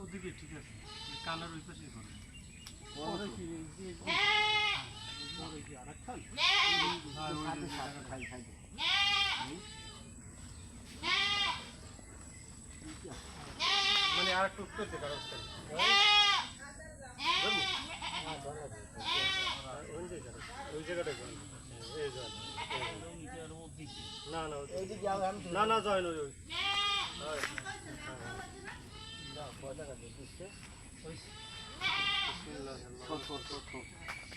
ওদিকে ঠিক আছে কালার ওই পাশে করে আর খাই খাই আর একটু করতে পারো ওই জায়গাটায় এই জায়গা। না না না না যায় না ওই ওই।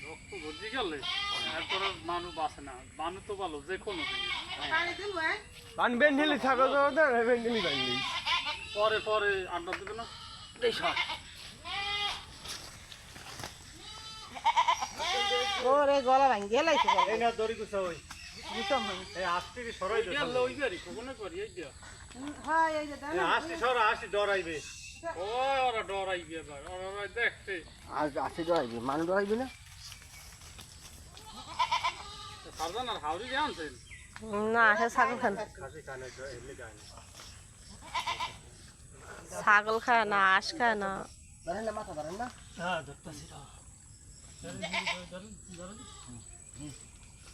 রক্ত ভর্তি গেলে এরপরে মানুষ বাঁচে না মানুষ তো ভালো যে কোনো জিনিস তো ওদের বেন্ডেলি বানলি পরে পরে আড্ডা দেবে না? ওরে গলা ভাঙি গেলাইছে এই না দড়ি গুছা ওই। এই আস্তে কি সরাই দে গেলে ওই বাড়ি কখনো করি এই দিয়া। হ্যাঁ এই যে এই আস্তে সরা আস্তে ডরাইবে। ওই ওরা ডরাই এবার ওরা ওরা দেখতে আজ আসে ডরাইবি মানুষ ডরাইবি না? সারদান আর হাওড়ি দিয়ে আনছেন? না সে ছাগল খান। খাসি কানে এলে যায় না। ছাগল খায় না আঁশ খায় না। ধরেন না মাথা ধরেন না হ্যাঁ ধরতাছি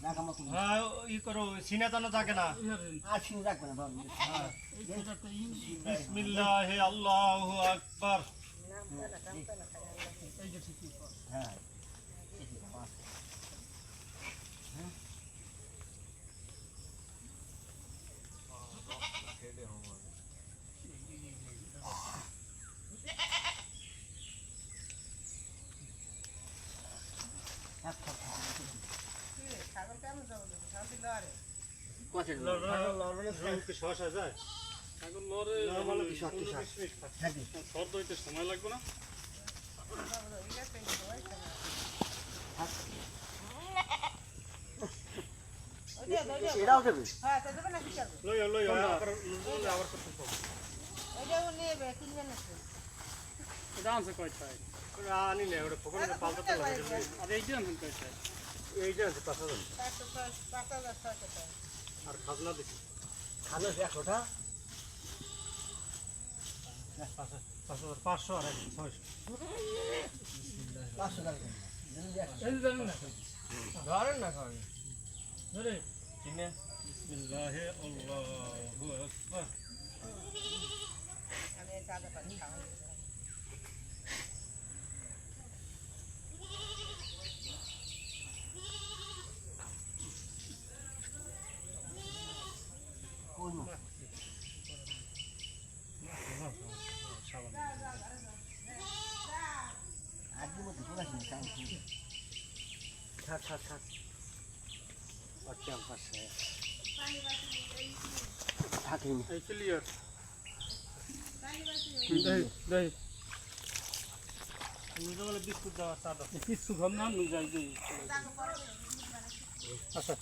না কামা তুমি হ্যাঁ ই করো সিনা টানো থাকে না আর না হ্যাঁ কি কি সময় লাগবে না এটাও দেবে লই লই আবার আবার করতে হবে এটা আনছে কয়টায় আনি নে ওটা ফোকনে পাল্টাতে লাগে আর আনছেন কয়টায় এই যে আছে পাঁচ হাজার আর খাজনা দিছি খালো একশোটা? পাঁচ হাজার পাঁচশো আর ছয়শো। পাঁচশো টাকা এই জানেন না। ধরেন না খাওয়াই ধরে। বিসমিল্লাহ আল্লাহু আকবার। থাক থাক থাক। থাকিনি আচ্ছা